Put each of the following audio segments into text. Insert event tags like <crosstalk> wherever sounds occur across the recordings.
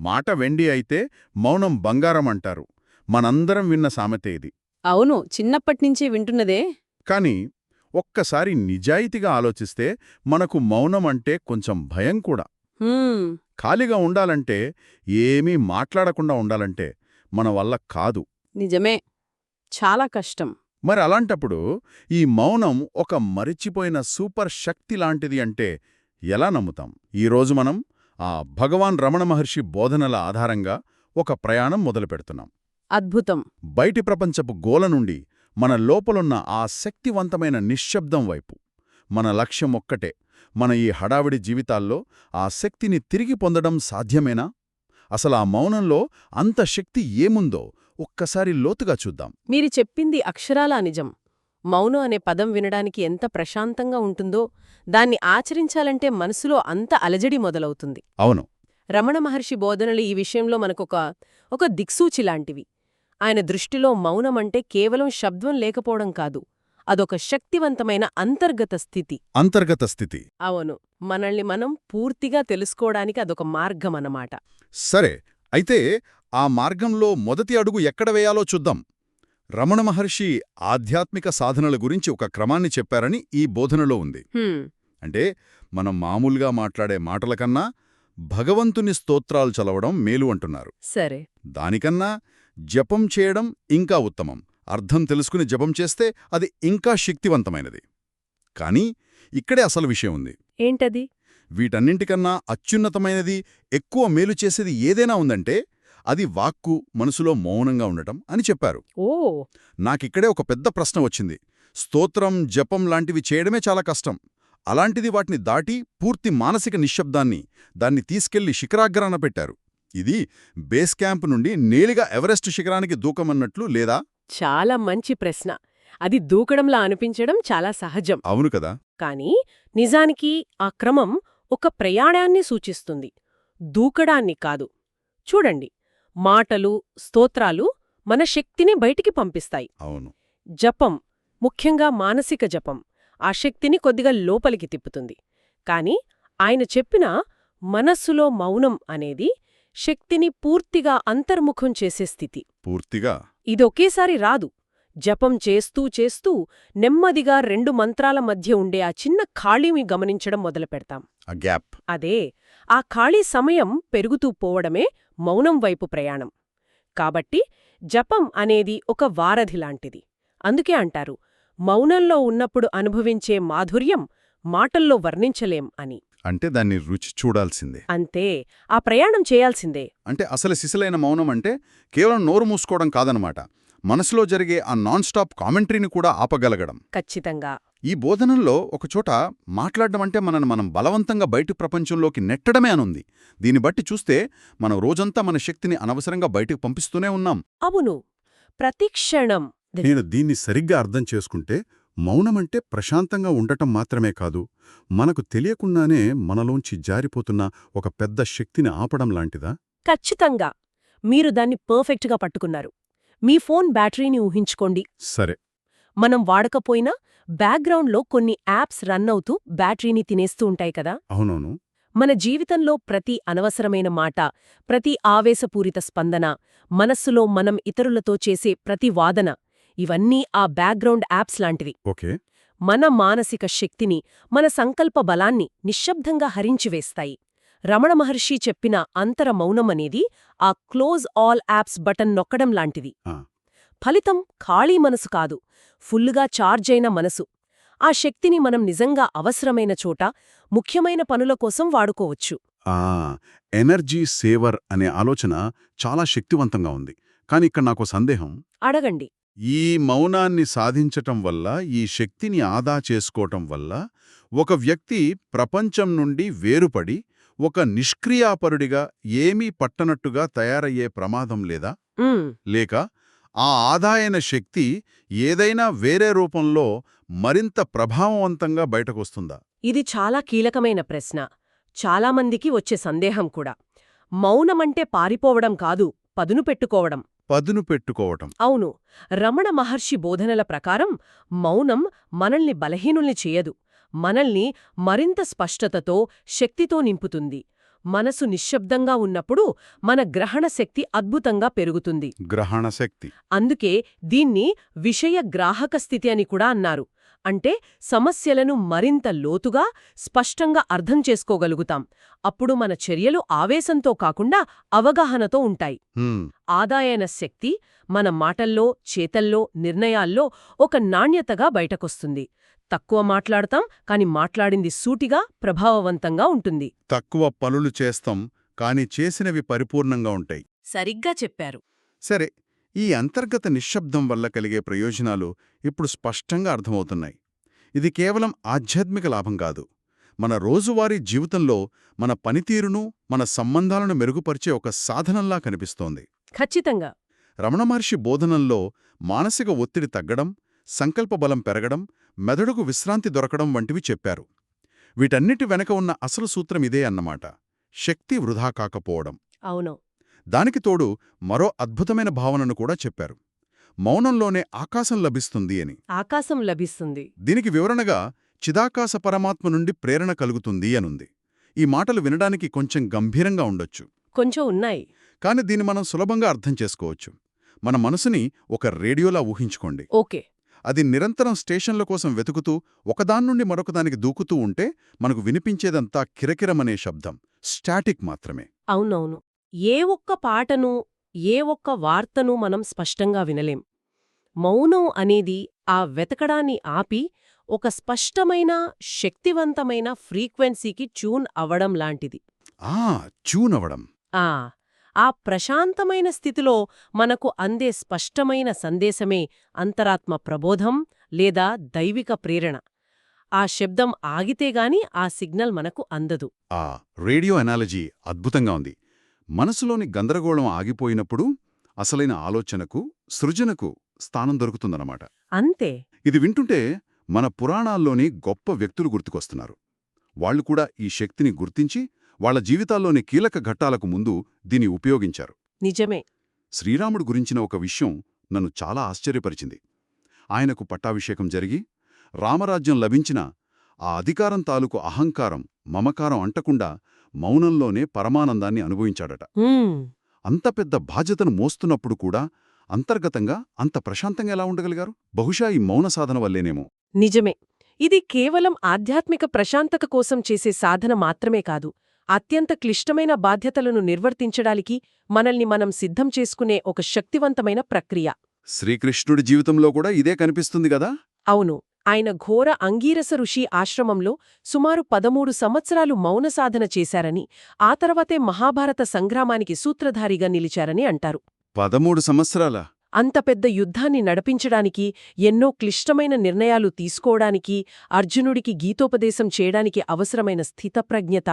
మాట వెండి అయితే మౌనం బంగారం అంటారు మనందరం విన్న సామెతే ఇది. అవును చిన్నప్పట్నుంచే వింటున్నదే. కాని ఒక్కసారి నిజాయితీగా ఆలోచిస్తే మనకు మౌనం అంటే కొంచెం భయం కూడా. ఖాళీగా ఉండాలంటే ఏమీ మాట్లాడకుండా ఉండాలంటే మన వల్ల కాదు. నిజమే. చాలా కష్టం. మరి అలాంటప్పుడు ఈ మౌనం ఒక మరిచిపోయిన సూపర్ శక్తి లాంటిది అంటే ఎలా నమ్ముతాం? ఈరోజు మనం ఆ భగవాన్ రమణ మహర్షి బోధనల ఆధారంగా ఒక ప్రయాణం మొదలుపెడుతున్నాం. అద్భుతం. బయటి ప్రపంచపు గోల నుండి మన లోపలున్న ఆ శక్తివంతమైన నిశ్శబ్దం వైపు మన లక్ష్యం ఒక్కటే మన ఈ హడావిడి జీవితాల్లో ఆ శక్తిని తిరిగి పొందడం సాధ్యమేనా? అసలు ఆ మౌనంలో అంత శక్తి ఏముందో ఒక్కసారి లోతుగా చూద్దాం. మీరు చెప్పింది అక్షరాలా నిజం. మౌనం అనే పదం వినడానికి ఎంత ప్రశాంతంగా ఉంటుందో దాన్ని ఆచరించాలంటే మనసులో అంత అలజడి మొదలవుతుంది. అవును. రమణ మహర్షి బోధనలు ఈ విషయంలో మనకొక ఒక దిక్సూచి లాంటివి. ఆయన దృష్టిలో మౌనం అంటే కేవలం శబ్దం లేకపోవడం కాదు అదొక శక్తివంతమైన అంతర్గత స్థితి. అంతర్గత స్థితి. అవును. మనల్ని మనం పూర్తిగా తెలుసుకోవడానికి అదొక మార్గమన్నమాట సరే అయితే ఆ మార్గంలో మొదటి అడుగు ఎక్కడ వేయాలో చూద్దాం. రమణ మహర్షి ఆధ్యాత్మిక సాధనల గురించి ఒక క్రమాన్ని చెప్పారని ఈ బోధనలో ఉంది. అంటే మనం మామూలుగా మాట్లాడే మాటల కన్నా భగవంతుని స్తోత్రాలు చదవడం మేలు అంటున్నారు. సరే. దానికన్నా జపం చేయడం ఇంకా ఉత్తమం. అర్థం తెలుసుకుని జపం చేస్తే అది ఇంకా శక్తివంతమైనది. కానీ ఇక్కడే అసలు విషయం ఉంది. ఏంటది? వీటన్నింటికన్నా అత్యున్నతమైనది ఎక్కువ మేలు చేసేది ఏదైనా ఉందంటే అది వాక్కు మనసులో మౌనంగా ఉండటం అని చెప్పారు. ఓ! నాకిక్కడే ఒక పెద్ద ప్రశ్న వచ్చింది. స్తోత్రం జపం లాంటివి చేయడమే చాలా కష్టం. అలాంటిది వాటిని దాటి పూర్తి మానసిక నిశ్శబ్దాన్ని దాన్ని తీసుకెళ్ళి శిఖరాగ్రాన పెట్టారు. ఇది బేస్ క్యాంప్ నుండి నేలిగా ఎవరెస్ట్ శిఖరానికి దూకమన్నట్లు లేదా? చాలా మంచి ప్రశ్న. అది దూకడంలా అనిపించడం చాలా సహజం. అవును కదా? కానీ నిజానికి ఆ క్రమం ఒక ప్రయాణాన్ని సూచిస్తుంది. దూకడాన్ని కాదు. చూడండి. మాటలు స్తోత్రాలు మన శక్తిని బయటికి పంపిస్తాయి. అవును. జపం ముఖ్యంగా మానసిక జపం. ఆ శక్తిని కొద్దిగా లోపలికి తిప్పుతుంది. కాని ఆయన చెప్పిన మనస్సులో మౌనం అనేది శక్తిని పూర్తిగా అంతర్ముఖం చేసే స్థితి. పూర్తిగా? ఇదొకేసారి రాదు. జపం చేస్తూ చేస్తూ నెమ్మదిగా రెండు మంత్రాల మధ్య ఉండే ఆ చిన్న ఖాళీని గమనించడం మొదలుపెడతాం. అదే ఆ ఖాళీ సమయం పెరుగుతూ పోవడమే మౌనం వైపు ప్రయాణం. కాబట్టి జపం అనేది ఒక వారధి లాంటిది. అందుకే అంటారు మౌనంలో ఉన్నప్పుడు అనుభవించే మాధుర్యం మాటల్లో వర్ణించలేం అని. అంటే దాన్ని రుచి చూడాల్సిందే. అంతే ఆ ప్రయాణం చేయాల్సిందే. అంటే అసలు సిసలైన మౌనం అంటే కేవలం నోరు మూసుకోవడం కాదనమాట. మనసులో జరిగే ఆ నాన్ స్టాప్ కామెంటరీని కూడా ఆపగలగడం. ఖచ్చితంగా. ఈ బోధనల్లో ఒకచోట మాట్లాడడం అంటే మనను మనం బలవంతంగా బయటి ప్రపంచంలోకి నెట్టడమే అనుంది. దీన్ని బట్టి చూస్తే మనం రోజంతా మన శక్తిని అనవసరంగా బయటికి పంపిస్తూనే ఉన్నాం. అవును. ప్రతిక్షణం నేను దీన్ని సరిగ్గా అర్థం చేసుకుంటే మౌనమంటే ప్రశాంతంగా ఉండటం మాత్రమే కాదు. మనకు తెలియకుండానే మనలోంచి జారిపోతున్న ఒక పెద్ద శక్తిని ఆపడం లాంటిదా? ఖచ్చితంగా. మీరు దాన్ని పర్ఫెక్ట్గా పట్టుకున్నారు. మీ ఫోన్ బ్యాటరీని ఊహించుకోండి. సరే. మనం వాడకపోయినా బ్యాక్గ్రౌండ్లో కొన్ని యాప్స్ రన్ అవుతూ బ్యాటరీని తినేస్తూ ఉంటాయి కదా? అవునవును. మన జీవితంలో ప్రతి అనవసరమైన మాట ప్రతి ఆవేశపూరిత స్పందన మనస్సులో మనం ఇతరులతో చేసే ప్రతి వాదన ఇవన్నీ ఆ బ్యాక్గ్రౌండ్ యాప్స్ లాంటివి. ఓకే. మన మానసిక శక్తిని మన సంకల్ప బలాన్ని నిశ్శబ్దంగా హరించివేస్తాయి. రమణ మహర్షి చెప్పిన అంతర మౌనమనేది ఆ క్లోజ్ ఆల్ యాప్స్ బటన్ నొక్కడం లాంటిది. ఫలితం ఖాళీ మనసు కాదు ఫుల్లుగా చార్జైన మనసు. ఆ శక్తిని మనం నిజంగా అవసరమైన చోట ముఖ్యమైన పనుల కోసం వాడుకోవచ్చు. ఆ ఎనర్జీ సేవర్ అనే ఆలోచన చాలా శక్తివంతంగా ఉంది. కానీ ఇక్కడ నాకు సందేహం అడగండి. ఈ మౌనాన్ని సాధించటం వల్ల ఈ శక్తిని ఆదా చేసుకోవటం వల్ల ఒక వ్యక్తి ప్రపంచం నుండి వేరుపడి ఒక నిష్క్రియాపరుడిగా ఏమీ పట్టనట్టుగా తయారయ్యే ప్రమాదం లేదా? లేక ఆ ఆదాయన శక్తి ఏదైనా వేరే రూపంలో మరింత ప్రభావవంతంగా బయటకొస్తుందా? ఇది చాలా కీలకమైన ప్రశ్న. చాలామందికి వచ్చే సందేహం కూడా. మౌనమంటే పారిపోవడం కాదు పదును పెట్టుకోవడం. పదును పెట్టుకోవటం. అవును. రమణ మహర్షి బోధనల ప్రకారం మౌనం మనల్ని బలహీనుల్ని చేయదు. మనల్ని మరింత స్పష్టతతో శక్తితో నింపుతుంది. మనసు నిశ్శబ్దంగా ఉన్నప్పుడు మన గ్రహణ శక్తి అద్భుతంగా పెరుగుతుంది. గ్రహణ శక్తి. అందుకే దీన్ని విషయ గ్రాహక స్థితి అని కూడా అన్నారు. అంటే సమస్యలను మరింత లోతుగా స్పష్టంగా అర్థం చేసుకోగలుగుతాం. అప్పుడు మన చర్యలు ఆవేశంతో కాకుండా అవగాహనతో ఉంటాయి. ఆదాయన శక్తి మన మాటల్లో చేతల్లో నిర్ణయాల్లో ఒక నాణ్యతగా బయటకొస్తుంది. తక్కువ మాట్లాడతాం కాని మాట్లాడింది సూటిగా ప్రభావవంతంగా ఉంటుంది. తక్కువ పనులు చేస్తాం కాని చేసినవి పరిపూర్ణంగా ఉంటాయి. సరిగ్గా చెప్పారు. సరే ఈ అంతర్గత నిశ్శబ్దం వల్ల కలిగే ప్రయోజనాలు ఇప్పుడు స్పష్టంగా అర్థమవుతున్నాయి. ఇది కేవలం ఆధ్యాత్మిక లాభం కాదు. మన రోజువారీ జీవితంలో మన పనితీరును మన సంబంధాలను మెరుగుపరిచే ఒక సాధనంలా కనిపిస్తోంది. ఖచ్చితంగా. రమణ మహర్షి బోధనల్లో మానసిక ఒత్తిడి తగ్గడం సంకల్పబలం పెరగడం మెదడుకు విశ్రాంతి దొరకడం వంటివి చెప్పారు. వీటన్నిటి వెనక ఉన్న అసలు సూత్రం ఇదే అన్నమాట. శక్తి వృధా కాకపోవడం. అవును. దానికి తోడు మరో అద్భుతమైన భావనను కూడా చెప్పారు. మౌనంలోనే ఆకాశం లభిస్తుంది అని. ఆకాశం లభిస్తుంది. దీనికి వివరణగా చిదాకాశ పరమాత్మ నుండి ప్రేరణ కలుగుతుంది అనుంది. ఈ మాటలు వినడానికి కొంచెం గంభీరంగా ఉండొచ్చు. కొంచెం ఉన్నాయి. కాని దీన్ని మనం సులభంగా అర్థం చేసుకోవచ్చు. మన మనసుని ఒక రేడియోలా ఊహించుకోండి. ఓకే. అది నిరంతరం స్టేషన్ల కోసం వెతుకుతూ ఒకదాన్నుండి మరొకదానికి దూకుతూ ఉంటే మనకు వినిపించేదంతా కిరకిరమనే శబ్దం. స్టాటిక్ మాత్రమే. అవునవును. ఏ ఒక్క పాటను ఏ ఒక్క వార్తను మనం స్పష్టంగా వినలేం. మౌనం అనేది ఆ వెతకడాన్ని ఆపి ఒక స్పష్టమైన శక్తివంతమైన ఫ్రీక్వెన్సీకి ట్యూన్ అవడం లాంటిది. ఆ! చూనవడం ఆ! ఆ ప్రశాంతమైన స్థితిలో మనకు అందే స్పష్టమైన సందేశమే అంతరాత్మ ప్రబోధం లేదా దైవిక ప్రేరణ. ఆ శబ్దం ఆగితేగాని ఆ సిగ్నల్ మనకు అందదు. ఆ రేడియో అనాలజీ అద్భుతంగా ఉంది. మనసులోని గందరగోళం ఆగిపోయినప్పుడు అసలైన ఆలోచనకు సృజనకు స్థానం దొరుకుతుందన్నమాట. అంతే. ఇది వింటుంటే మన పురాణాల్లోని గొప్ప వ్యక్తులు గుర్తుకొస్తున్నారు. వాళ్ళు కూడా ఈ శక్తిని గుర్తించి వాళ్ళ జీవితాల్లోని కీలక ఘట్టాలకు ముందు దీన్ని ఉపయోగించారు. నిజమే. శ్రీరాముడు గురించిన ఒక విషయం నన్ను చాలా ఆశ్చర్యపరిచింది. ఆయనకు పట్టాభిషేకం జరిగి రామరాజ్యం లభించిన ఆ అధికారం తాలూకు అహంకారం మమకారం అంటకుండా మౌనంలోనే పరమానందాన్ని అనుభవించాడట. అంత పెద్ద బాధ్యతను మోస్తున్నప్పుడు కూడా అంతర్గతంగా అంత ప్రశాంతంగా ఎలా ఉండగలిగారు? బహుశా ఈ మౌన సాధన వల్లేనేమో. నిజమే. ఇది కేవలం ఆధ్యాత్మిక ప్రశాంతత కోసం చేసే సాధన మాత్రమే కాదు. అత్యంత క్లిష్టమైన బాధ్యతలను నిర్వర్తించడానికి మనల్ని మనం సిద్ధం చేసుకునే ఒక శక్తివంతమైన ప్రక్రియ. శ్రీకృష్ణుడి జీవితంలో కూడా ఇదే కనిపిస్తుంది కదా? అవును. ఆయన ఘోర అంగీరస ఋషి ఆశ్రమంలో సుమారు పదమూడు సంవత్సరాలు మౌన సాధన చేశారని ఆ తర్వాతే మహాభారత సంగ్రామానికి సూత్రధారిగా నిలిచారని అంటారు. పదమూడు సంవత్సరాల? అంత పెద్ద యుద్ధాన్ని నడిపించడానికి ఎన్నో క్లిష్టమైన నిర్ణయాలు తీసుకోవడానికి అర్జునుడికి గీతోపదేశం చేయడానికి అవసరమైన స్థితప్రజ్ఞత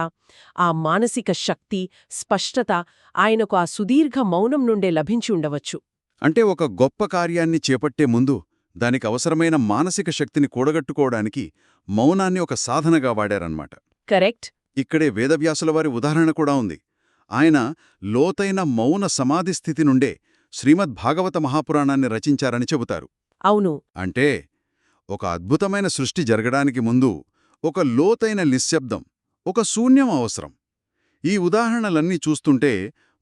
ఆ మానసిక శక్తి స్పష్టత ఆయనకు ఆ సుదీర్ఘ మౌనం నుండే లభించి ఉండవచ్చు. అంటే ఒక గొప్ప కార్యాన్ని చేపట్టే ముందు దానికి అవసరమైన మానసిక శక్తిని కూడగట్టుకోవడానికి మౌనాన్ని ఒక సాధనగా వాడారన్నమాట. కరెక్ట్. ఇక్కడే వేదవ్యాసుల వారి ఉదాహరణ కూడా ఉంది. ఆయన లోతైన మౌన సమాధి స్థితి నుండే శ్రీమద్ భాగవత మహాపురాణాన్ని రచించారని చెబుతారు. అవును. అంటే ఒక అద్భుతమైన సృష్టి జరగడానికి ముందు ఒక లోతైన నిశ్శబ్దం ఒక శూన్యం అవసరం. ఈ ఉదాహరణలన్నీ చూస్తుంటే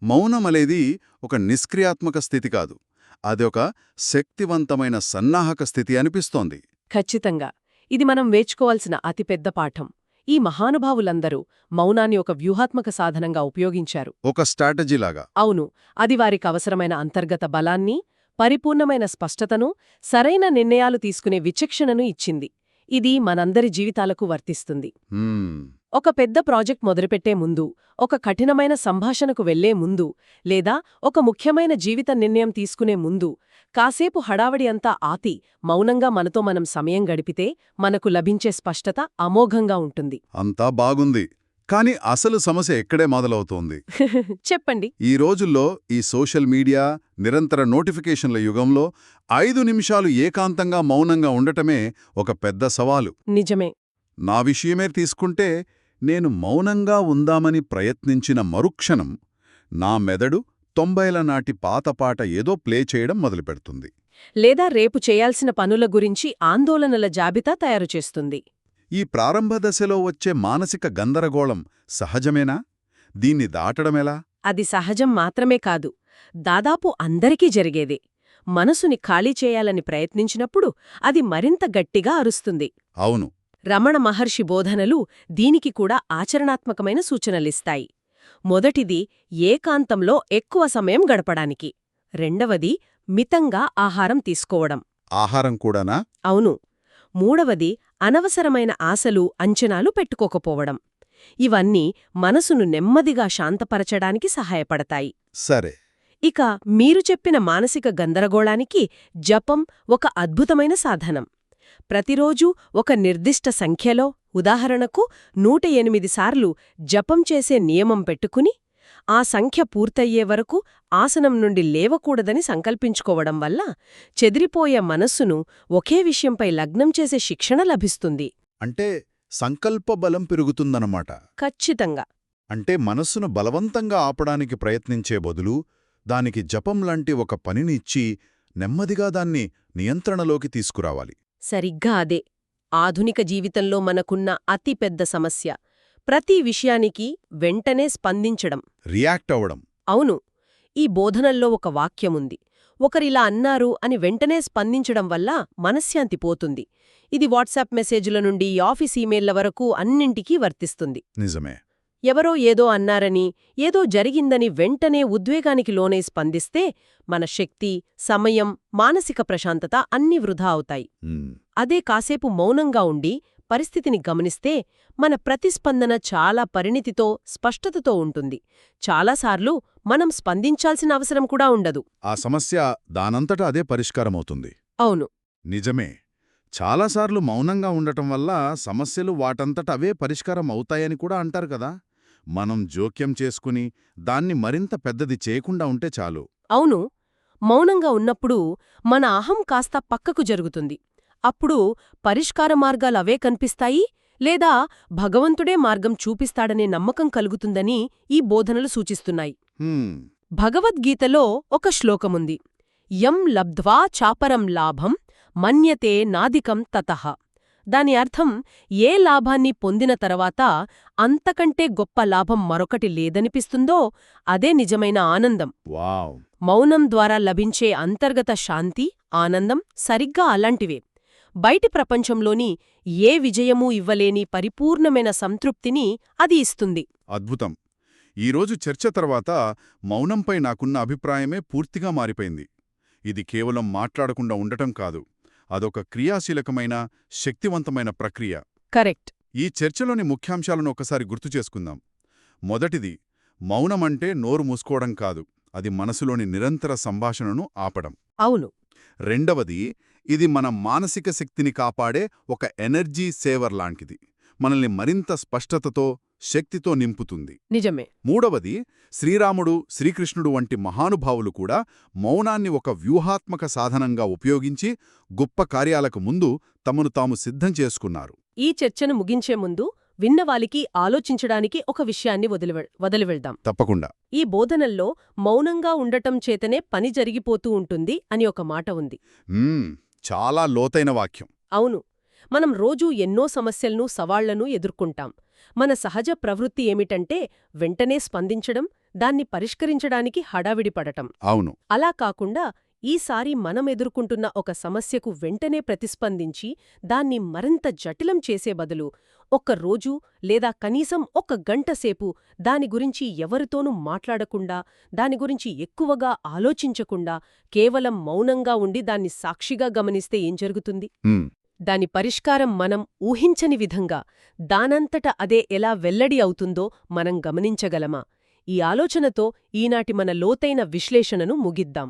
మౌనమనేది ఒక నిష్క్రియాత్మక స్థితి కాదు. అదొక శక్తివంతమైన సన్నాహక స్థితి అనిపిస్తోంది. ఖచ్చితంగా. ఇది మనం వేచుకోవాల్సిన అతిపెద్ద పాఠం. ఈ మహానుభావులందరూ మౌనాన్ని ఒక వ్యూహాత్మక సాధనంగా ఉపయోగించారు. ఒక స్ట్రాటజీలాగా అవును. అది వారికి అవసరమైన అంతర్గత బలాన్ని పరిపూర్ణమైన స్పష్టతను సరైన నిర్ణయాలు తీసుకునే విచక్షణను ఇచ్చింది. ఇది మనందరి జీవితాలకు వర్తిస్తుంది. ఒక పెద్ద ప్రాజెక్ట్ మొదలుపెట్టే ముందు ఒక కఠినమైన సంభాషణకు వెళ్ళే ముందు లేదా ఒక ముఖ్యమైన జీవిత నిర్ణయం తీసుకునే ముందు కాసేపు హడావడి అంతా ఆతి మౌనంగా మనతో మనం సమయం గడిపితే మనకు లభించే స్పష్టత అమోఘంగా ఉంటుంది. అంతా బాగుంది కాని అసలు సమస్య ఎక్కడే మొదలవుతోంది? <laughs> చెప్పండి. ఈ రోజుల్లో ఈ సోషల్ మీడియా నిరంతర నోటిఫికేషన్ల యుగంలో ఐదు నిమిషాలు ఏకాంతంగా మౌనంగా ఉండటమే ఒక పెద్ద సవాలు. నిజమే. నా విషయమే తీసుకుంటే నేను మౌనంగా ఉందామని ప్రయత్నించిన మరుక్షణం నా మెదడు తొంభైల నాటి పాత పాట ఏదో ప్లే చేయడం మొదలుపెడుతుంది. లేదా రేపు చేయాల్సిన పనుల గురించి ఆందోళనల జాబితా తయారు చేస్తుంది. ఈ ప్రారంభ దశలో వచ్చే మానసిక గందరగోళం సహజమేనా? దీన్ని దాటడమెలా? అది సహజం మాత్రమే కాదు. దాదాపు అందరికీ జరిగేదే. మనసుని ఖాళీ చేయాలని ప్రయత్నించినప్పుడు అది మరింత గట్టిగా అరుస్తుంది. అవును. రమణ మహర్షి బోధనలు దీనికి కూడా ఆచరణాత్మకమైన సూచనలిస్తాయి. మొదటిది ఏకాంతంలో ఎక్కువ సమయం గడపడానికి. రెండవది మితంగా ఆహారం తీసుకోవడం. ఆహారం కూడానా? అవును. మూడవది అనవసరమైన ఆశలు అంచనాలు పెట్టుకోకపోవడం. ఇవన్నీ మనసును నెమ్మదిగా శాంతపరచడానికి సహాయపడతాయి. సరే. ఇక మీరు చెప్పిన మానసిక గందరగోళానికి జపం ఒక అద్భుతమైన సాధనం. ప్రతిరోజూ ఒక నిర్దిష్ట సంఖ్యలో ఉదాహరణకు నూట ఎనిమిది సార్లు జపం చేసే నియమం పెట్టుకుని ఆ సంఖ్య పూర్తయ్యే వరకు ఆసనం నుండి లేవకూడదని సంకల్పించుకోవడం వల్ల చెదిరిపోయే మనస్సును ఒకే విషయంపై లగ్నం చేసే శిక్షణ లభిస్తుంది. అంటే సంకల్ప బలం పెరుగుతుందన్నమాట. ఖచ్చితంగా. అంటే మనస్సును బలవంతంగా ఆపడానికి ప్రయత్నించే బదులు దానికి జపం లాంటి ఒక పనిని ఇచ్చి నెమ్మదిగా దాన్ని నియంత్రణలోకి తీసుకురావాలి. సరిగ్గా అదే. ఆధునిక జీవితంలో మనకున్న అతిపెద్ద సమస్య. ప్రతి విషయానికి వెంటనే స్పందించడం. రియాక్ట్ అవ్వడం. అవును. ఈ బోధనల్లో ఒక వాక్యముంది. ఒకరిలా అన్నారు అని వెంటనే స్పందించడం వల్ల మనశ్శాంతి పోతుంది. ఇది వాట్సాప్ మెసేజ్ల నుండి ఆఫీస్ ఇమెయిల్ల వరకు అన్నింటికీ వర్తిస్తుంది. నిజమే. ఎవరో ఏదో అన్నారని ఏదో జరిగిందని వెంటనే ఉద్వేగానికి లోనే స్పందిస్తే మన శక్తి సమయం మానసిక ప్రశాంతత అన్నీ వృధా అవుతాయి. అదే కాసేపు మౌనంగా ఉండి పరిస్థితిని గమనిస్తే మన ప్రతిస్పందన చాలా పరిణితితో స్పష్టతతో ఉంటుంది. చాలాసార్లు మనం స్పందించాల్సిన అవసరం కూడా ఉండదు. ఆ సమస్య దానంతట అదే పరిష్కారమవుతుంది అవును. నిజమే. చాలాసార్లు మౌనంగా ఉండటం వల్ల సమస్యలు వాటంతట అవే పరిష్కారం అవుతాయని కూడా అంటారు కదా. మనం జోక్యం చేసుకుని దాన్ని మరింత పెద్దది చేయకుండా ఉంటే చాలు. అవును. మౌనంగా ఉన్నప్పుడు మన అహం కాస్త పక్కకు జరుగుతుంది. అప్పుడు పరిష్కార మార్గాలు అవే కనిపిస్తాయి లేదా భగవంతుడే మార్గం చూపిస్తాడనే నమ్మకం కలుగుతుందని ఈ బోధనలు సూచిస్తున్నాయి. భగవద్గీతలో ఒక శ్లోకముంది. యం లబ్ధ్వా చాపరం లాభం మన్యతే నాదికం తతః. దాని అర్థం ఏ లాభాన్ని పొందిన తర్వాత అంతకంటే గొప్ప లాభం మరొకటి లేదనిపిస్తుందో అదే నిజమైన ఆనందం. వావ్. మౌనం ద్వారా లభించే అంతర్గత శాంతి ఆనందం సరిగ్గా అలాంటివే. బయటి ప్రపంచంలోని ఏ విజయమూ ఇవ్వలేని పరిపూర్ణమైన సంతృప్తిని అది ఇస్తుంది. అద్భుతం. ఈరోజు చర్చ తర్వాత మౌనంపై నాకున్న అభిప్రాయమే పూర్తిగా మారిపోయింది. ఇది కేవలం మాట్లాడకుండా ఉండటం కాదు. అదొక క్రియాశీలకమైన శక్తివంతమైన ప్రక్రియ. కరెక్ట్. ఈ చర్చలోని ముఖ్యాంశాలను ఒకసారి గుర్తు చేసుకుందాం. మొదటిది మౌనమంటే నోరు మూసుకోవడం కాదు అది మనసులోని నిరంతర సంభాషణను ఆపడం. అవును. రెండవది ఇది మన మానసిక శక్తిని కాపాడే ఒక ఎనర్జీ సేవర్ లాంటిది. మనల్ని మరింత స్పష్టతతో శక్తితో నింపుతుంది. నిజమే. మూడవది శ్రీరాముడు శ్రీకృష్ణుడు వంటి మహానుభావులు కూడా మౌనాన్ని ఒక వ్యూహాత్మక సాధనంగా ఉపయోగించి గొప్ప కార్యాలకు ముందు తమను తాము సిద్ధం చేసుకున్నారు. ఈ చర్చను ముగించే ముందు విన్నవాలికి ఆలోచించడానికి ఒక విషయాన్ని వదిలివె- వదిలివెళ్దాం తప్పకుండా. ఈ బోధనల్లో మౌనంగా ఉండటం చేతనే పని జరిగిపోతూ ఉంటుంది అని ఒక మాట ఉంది. చాలా లోతైన వాక్యం. అవును. మనం రోజూ ఎన్నో సమస్యలను సవాళ్ళను ఎదుర్కొంటాం. మన సహజ ప్రవృత్తి ఏమిటంటే వెంటనే స్పందించడం దాన్ని పరిష్కరించడానికి హడావిడి పడటం. అవును. అలా కాకుండా ఈసారి మనం ఎదుర్కొంటున్న ఒక సమస్యకు వెంటనే ప్రతిస్పందించి దాన్ని మరింత జటిలం చేసే బదులు ఒక్క రోజు లేదా కనీసం ఒక గంట సేపు దాని గురించి ఎవరితోనూ మాట్లాడకుండా దాని గురించి ఎక్కువగా ఆలోచించకుండా కేవలం మౌనంగా ఉండి దాన్ని సాక్షిగా గమనిస్తే ఏం జరుగుతుంది? దాని పరిష్కారం మనం ఊహించని విధంగా దానంతట అదే ఎలా వెల్లడి అవుతుందో మనం గమనించగలమా? ఈ ఆలోచనతో ఈనాటి మన లోతైన విశ్లేషణను ముగిద్దాం.